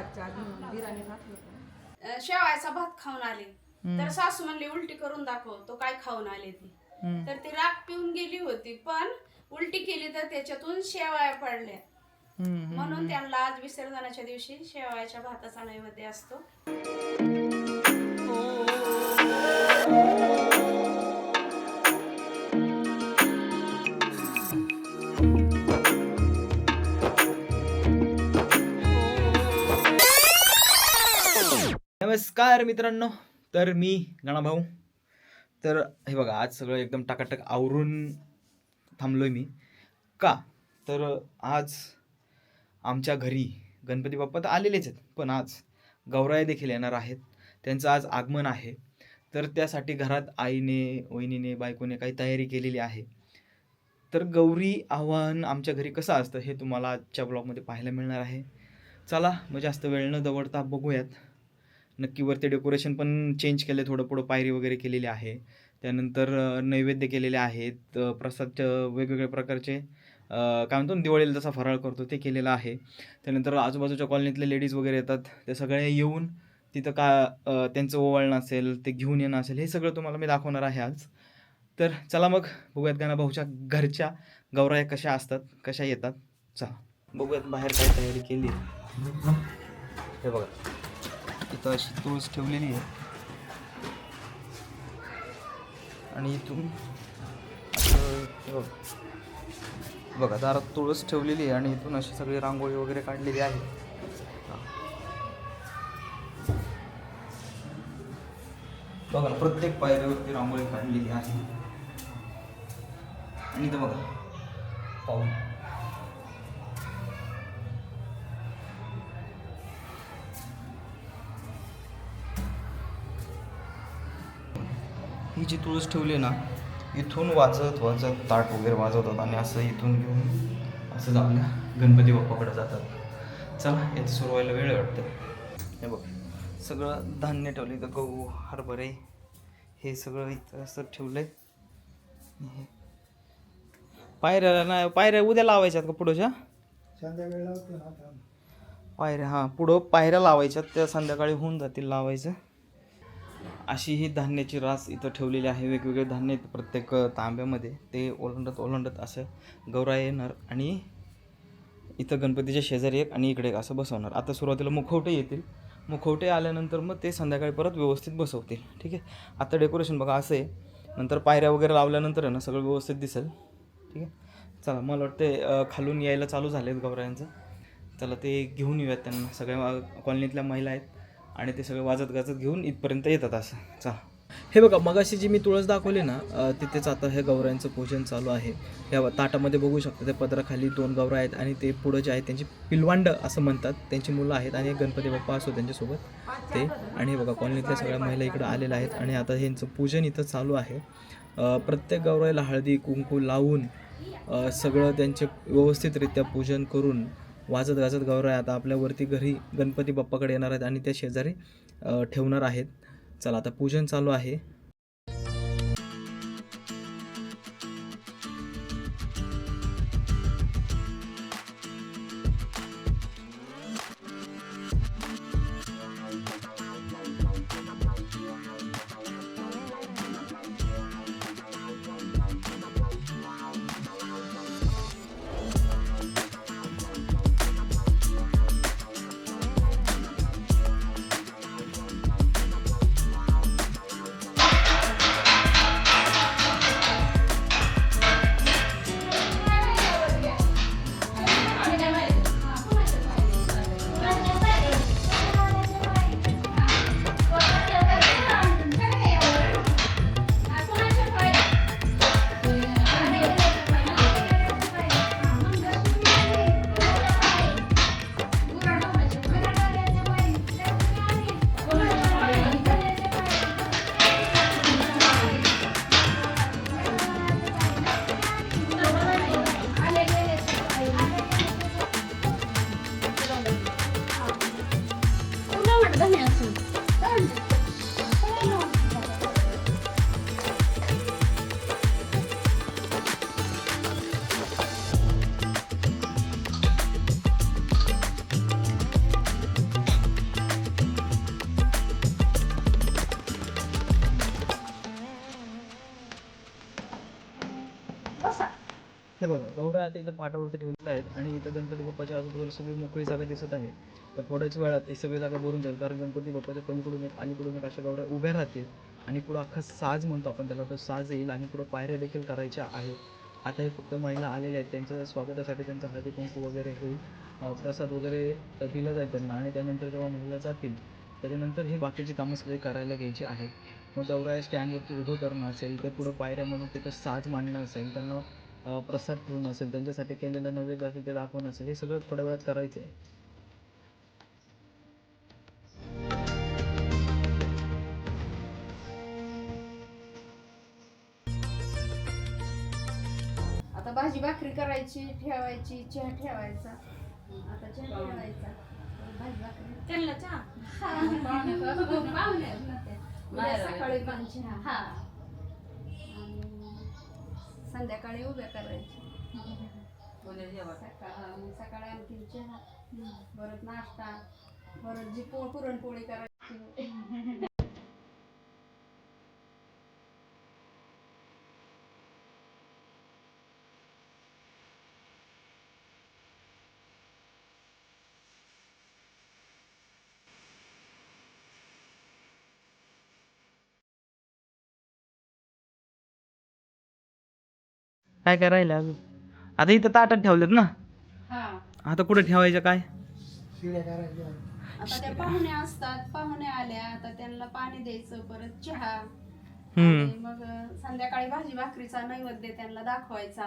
आधी. घातलं. अं, शेवायचा भात खाऊन आले. तर सासू म्हणली उलटी करून दाखव तो काय खाऊन आले ती. तर ती राग पिऊन गेली होती पण उलटी केली तर त्याच्यातून शेवाया पडल्या. म्हणून त्यांना आज विसर्जनाच्या दिवशी शेवायाच्या भाताचा नैवेद्य असतो. नमस्कार मित्रांनो. तर मी गणाभाऊ. तर हे बघा आज सगळं एकदम टाकाटक आवरून थांबलोय मी. का? तर आज आमच्या घरी गणपती बाप्पा तर आलेलेच आहेत पण आज गौराय देखील येणार आहेत. त्यांचं आज आगमन आहे. तर त्यासाठी घरात आईने वहिनीने बायकोने काही तयारी केलेली आहे. तर गौरी आव्हान आमच्या घरी कसं असतं हे तुम्हाला आजच्या ब्लॉगमध्ये पाहायला मिळणार आहे. चला मग जास्त वेळ न दवडता बघूयात. नक्की वरती डेकोरेशन पण चेंज केलं थोडं पुढं पायरी वगैरे केलेली आहे. त्यानंतर नैवेद्य केलेले आहेत. अ, प्रसाद वेगवेगळ्या प्रकारचे काय म्हणतो दिवाळीला जसा फराळ करतो ते केलेलं आहे. त्यानंतर आजूबाजूच्या कॉलनीतले लेडीज वगैरे येतात. ते सगळे येऊन तिथं का त्यांचं ओवाळणं असेल ते घेऊन येणं असेल हे सगळं तुम्हाला मी दाखवणार आहे आज. तर चला मग बघूयात गाणं भाऊच्या घरच्या गौराया कशा असतात कशा येतात. चला. बघूयात बाहेर काय तयारी केली हे बघा. इथं अशी तुळस ठेवलेली आहे. आणि इथून असं बघा. दारात तुळस ठेवलेली आहे आणि इथून अशी सगळी रांगोळी वगैरे काढलेली आहे. बघा ना प्रत्येक पायरीवरती रांगोळी काढलेली आहे. आणि इथं बघा पाहून. जी तुळस ठेवली ना इथून वाजत वाजत ताट वगैरे वाजवतात आणि असं इथून घेऊन असं आपल्या गणपती बाप्पाकडे जातात. चला याचं सुरू व्हायला वेळ वाटतं. हे बघ सगळं धान्य ठेवलं इथं गहू हरभरे हे सगळं इथं असं ठेवलंय. हे. पायऱ्या नाही पायऱ्या उद्या लावायच्यात का पुढच्या? पायऱ्या हां पुढं पायऱ्या लावायच्यात त्या संध्याकाळी होऊन जातील लावायचं. अशी ही धान्याची रास इथं ठेवलेली आहे. वेगवेगळे धान्य आहेत प्रत्येक तांब्यामध्ये. ते ओलांडत ओलांडत असं गौराय येणार आणि इथं गणपतीच्या शेजारी एक आणि इकडे एक असं बसवणार. आता सुरुवातीला मुखवटे येतील. मुखवटे आल्यानंतर मग ते संध्याकाळी परत व्यवस्थित बसवतील. ठीक आहे? आता डेकोरेशन बघा असं आहे. नंतर पायऱ्या वगैरे लावल्यानंतर आहे ना सगळं व्यवस्थित दिसेल. ठीक आहे? चला मला वाटते खालून यायला चालू झाले आहेत गौरायांचं चला ते घेऊन येऊयात त्यांना. सगळ्या कॉलनीतल्या महिला आहेत. आणि ते सगळं वाजत गाजत घेऊन इथपर्यंत येतात असं. चा हे बघा मगाशी जी मी तुळस दाखवली ना तिथेच आता हे गौरायांचं पूजन चालू आहे. या ताटामध्ये बघू शकता त्या पदराखाली दोन गौरा आहेत आणि ते पुढं जे आहेत त्यांची पिलवांड असं म्हणतात. त्यांची मुलं आहेत आणि एक गणपती बाप्पा असो त्यांच्यासोबत ते. आणि हे बघा कॉलनीतल्या सगळ्या महिला इकडं आलेल्या आहेत आणि आता ह्यांचं पूजन इथं चालू आहे. प्रत्येक गौराईला हळदी कुंकू लावून सगळं त्यांचे व्यवस्थितरित्या पूजन करून वाजत गाजत गौराय आता आपल्यावरती घरी गणपती बाप्पाकडे येणार आहेत आणि त्या शेजारी ठेवणार आहेत. चला आता पूजन चालू आहे. गौरा आता इथं पाटावरती ठेवलेल्या आहेत आणि इथं गणपती बाप्पाच्या आजूबाजूला सगळी मोकळी जागा दिसत आहे. तर थोड्याच वेळात ही सगळी जागा भरून जाईल कारण गणपती बाप्पाच्या पलीकडून एक अलीकडून एक अशा गौऱ्या उभ्या राहतील आणि पुढं अख्खा साज म्हणतो आपण त्याला तो साज येईल आणि पुढं पायऱ्या देखील करायच्या आहेत. आता हे फक्त महिला आलेल्या आहेत त्यांच्या स्वागतासाठी त्यांचा हळदी कुंकू वगैरे होईल प्रसाद वगैरे दिला जाईल त्यांना आणि त्यानंतर जेव्हा महिला जातील त्याच्यानंतर हे बाकीची कामं सगळी करायला घ्यायची आहेत. मग दौरा स्टँडवरती उभं करणं असेल तर पुढं पायऱ्या म्हणून तिथं साज मांडणं असेल त्यांना प्रसाद ठेवणं असेल त्यांच्यासाठी केलेलं नैवेद्य असेल ते दाखवणं असेल. हे सगळं थोड्या वेळात करायचं आहे आता भाजी भाकरी करायची ठेवायची चहा ठेवायचा. आता चहा ठेवायचा. भाजी भाकरी. त्यांना चहा. हा. पाहुणे. उद्या. सकाळी पण चहा. हा. संध्याकाळी उभ्या करायची. सकाळ सकाळी आणखी चहा परत नाश्ता परत जी पुरणपोळी करायची. काय काय राहिलं अजून? आता इथं ताटात ठेवलेत ना. हा. आता कुठे ठेवायचं काय? आता त्या पाहुणे असतात पाहुणे आल्या आता त्यांना पाणी द्यायचं परत चहा. आणि मग संध्याकाळी भाजी भाकरीचा नैवेद्य त्यांना दाखवायचा.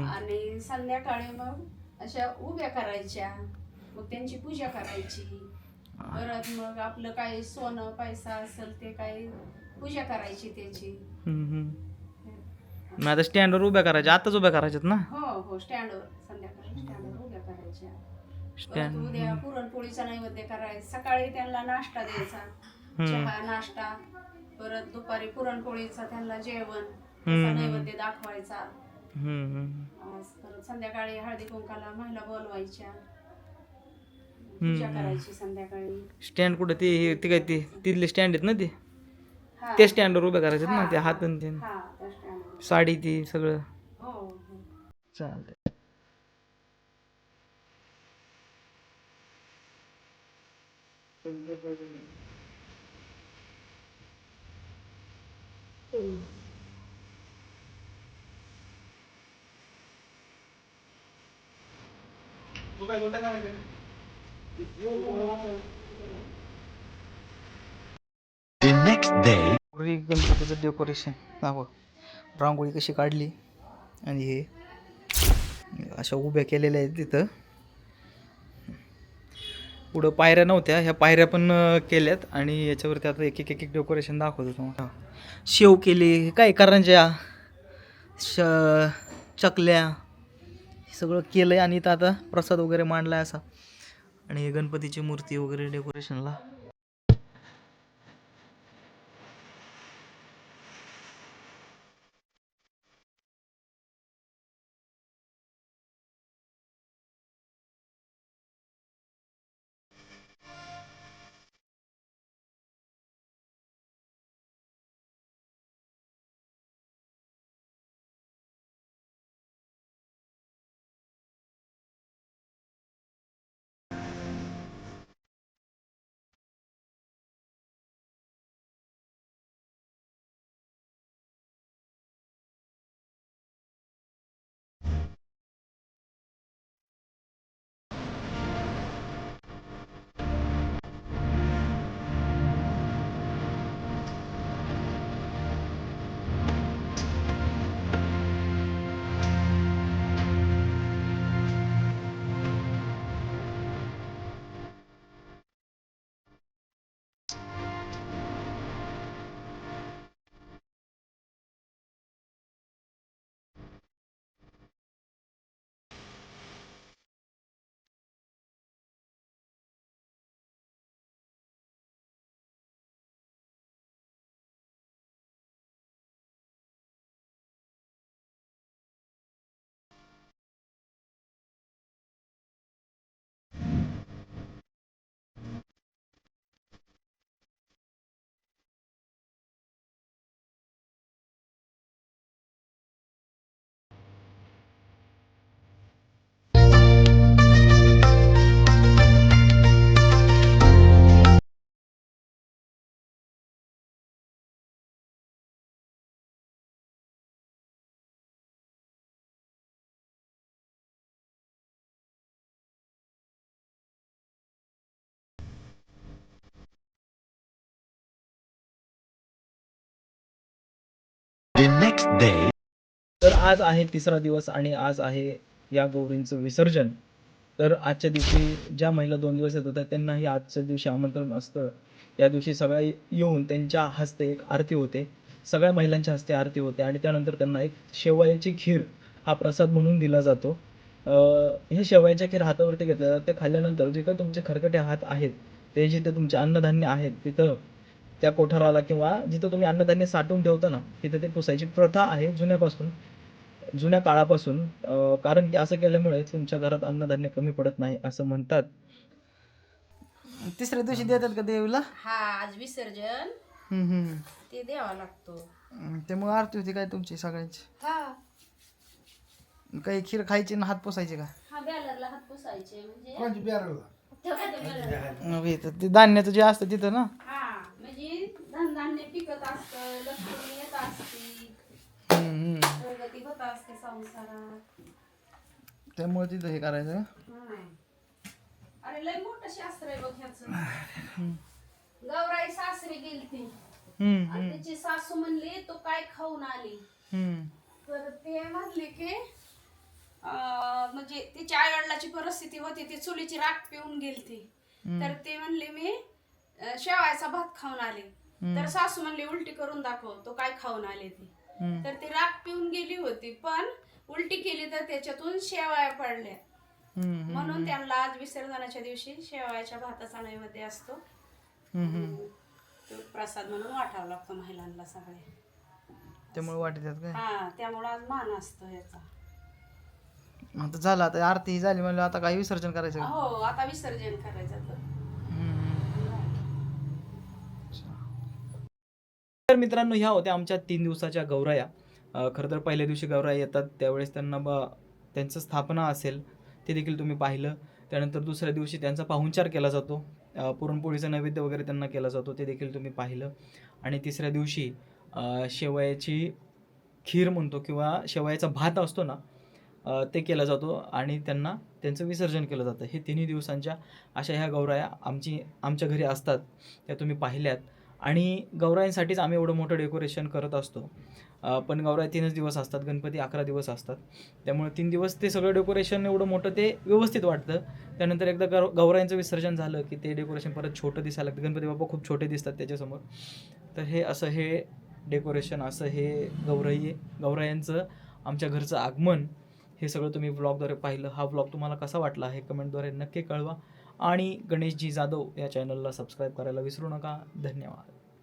आणि संध्याकाळी मग अशा उभ्या करायच्या. मग त्यांची पूजा करायची. परत मग आपलं काही सोनं पैसा असेल ते काही पूजा करायची त्याची. मग आता स्टँडवर उभ्या करायच्या आताच उभ्या करायच्यात ना? हो हो स्टँडवर संध्याकाळी स्टँडवर उभ्या करायच्या. परत स्टँड उद्या पुरणपोळीचा नैवेद्य करायचा. सकाळी त्यांना नाश्ता द्यायचा. चहा नाश्ता. परत दुपारी पुरणपोळीचा त्यांना जेवण. त्याचा नैवेद्य दाखवायचा. हम्म, हम्म. आज परत संध्याकाळी हळदी कुंकाला महिला बोलवायच्या. पूजा करायची संध्याकाळी. स्टँड कुठं ते हे- ते काय ते तिथले स्टँड आहेत ना ते? हा. ते स्टँडवर उभ्या करायच्यात ना ते हात आणि ते? हा त्या. साडी ती सगळं. हो हो. चालतंय The next day. गणपतीचं डेकोरेशन दाखव. रांगोळी कशी काढली आणि हे अशा उभ्या केलेल्या आहेत तिथं. पुढं पायऱ्या नव्हत्या ह्या पायऱ्या पण केल्यात आणि याच्यावरती आता एक एक एक एक डेकोरेशन दाखवतो तुम्हाला. शेव केली काय करंज्या श चकल्या हे सगळं केलं आहे आणि इथं आता प्रसाद वगैरे मांडला आहे असा. आणि गणपतीची मूर्ती वगैरे डेकोरेशनला आज आहे तिसरा दिवस आणि आज आहे या गौरींचं विसर्जन. तर आजच्या दिवशी ज्या महिला दोन दिवस येत होत्या त्यांनाही आजच्या दिवशी आमंत्रण असतं. या दिवशी सगळ्या येऊन त्यांच्या हस्ते एक आरती होते. सगळ्या महिलांच्या हस्ते आरती होते आणि त्यानंतर त्यांना एक शेवयाची खीर हा प्रसाद म्हणून दिला जातो. हे शेवयाच्या खीर हातावरती घेतल्या जातात. ते खाल्ल्यानंतर जे काही तुमचे खरकटे हात आहेत ते जिथे तुमचे अन्नधान्य आहेत तिथं त्या कोठाराला किंवा जिथं तुम्ही अन्नधान्य साठवून ठेवता ना तिथं ते पुसायची प्रथा आहे जुन्यापासून. जुन्या काळापासून अं, कारण की असं केल्यामुळे तुमच्या घरात अन्नधान्य कमी पडत नाही असं म्हणतात. तिसऱ्या दिवशी देतात का देवीला? हा आज विसर्जन. ते द्यावा लागतो. त्यामुळे आरती होती काय तुमची सगळ्यांची? हा. काही खीर खायची ना हात पुसायचे का? हा बॅलरला हात पुसायचे म्हणजे ते ते धान्याचं जे असतं तिथं ना? हा म्हणजे धनधान्य पिकत असतं लक्ष्मी हम्म. प्रगती होत असते संसारात? त्यामुळे तिथं हे करायचं हम्म. अरे लय मोठं शास्त्र आहे बघ ह्याचं. गौराई सासरी गेलती. हम्म, आणि त्याची सासू म्हणली तू काय खाऊन आली? हम्म. तर ते म्हणले की अं, म्हणजे तिच्या आई वडिलाची परिस्थिती होती ती चुलीची राख पिऊन गेलती. तर ते म्हणले मी अं, शेवायचा भात खाऊन आले. तर सासू म्हणली उलटी करून दाखव तो काय खाऊन आले ती. तर ती राख पिऊन गेली होती पण उलटी केली तर त्याच्यातून शेवाया पडल्या. म्हणून त्यांना आज विसर्जनाच्या दिवशी शेवाळ्याच्या भाताचा नैवेद्य असतो. तो प्रसाद म्हणून वाटावा लागतो महिलांना सगळे. त्यामुळे वाटत काय? हा त्यामुळे आज मान असतो याचा. आता झालं आता आरती झाली म्हणलं आता काही विसर्जन करायचं? हो आता विसर्जन करायचं. तर तर मित्रांनो ह्या होत्या आमच्या तीन दिवसाच्या गौराया. खरं तर पहिल्या दिवशी गौराया येतात त्यावेळेस त्यांना ब त्यांचं स्थापना असेल ते देखील तुम्ही पाहिलं. त्यानंतर दुसऱ्या दिवशी त्यांचा पाहुणचार केला जातो. पुरणपोळीचा पुरणपोळीचं नैवेद्य वगैरे त्यांना केला जातो ते देखील तुम्ही पाहिलं. आणि तिसऱ्या दिवशी शेवयाची खीर म्हणतो किंवा शेवयाचा भात असतो ना ते केला जातो आणि त्यांना त्यांचं विसर्जन केलं जातं. हे तिन्ही दिवसांच्या अशा ह्या गौराया आमची आमच्या घरी असतात त्या तुम्ही पाहिल्यात. आणि गौरायांसाठीच आम्ही एवढं मोठं डेकोरेशन करत असतो. पण गौराई तीनच दिवस असतात गणपती अकरा दिवस असतात. त्यामुळे तीन दिवस ते सगळं डेकोरेशन एवढं मोठं ते व्यवस्थित वाटतं. त्यानंतर एकदा गौ गौराईंचं विसर्जन झालं की ते डेकोरेशन परत छोटं दिसायला लागतं. गणपती बाबा खूप छोटे दिसतात त्याच्यासमोर. तर हे असं हे डेकोरेशन असं हे गौराई गौरायांचं आमच्या घरचं आगमन हे सगळं तुम्ही व्लॉगद्वारे पाहिलं. हा व्लॉग तुम्हाला कसा वाटला हे कमेंटद्वारे नक्की कळवा. आणि गणेशजी जाधव या चॅनलला सबस्क्राईब करायला विसरू नका. धन्यवाद.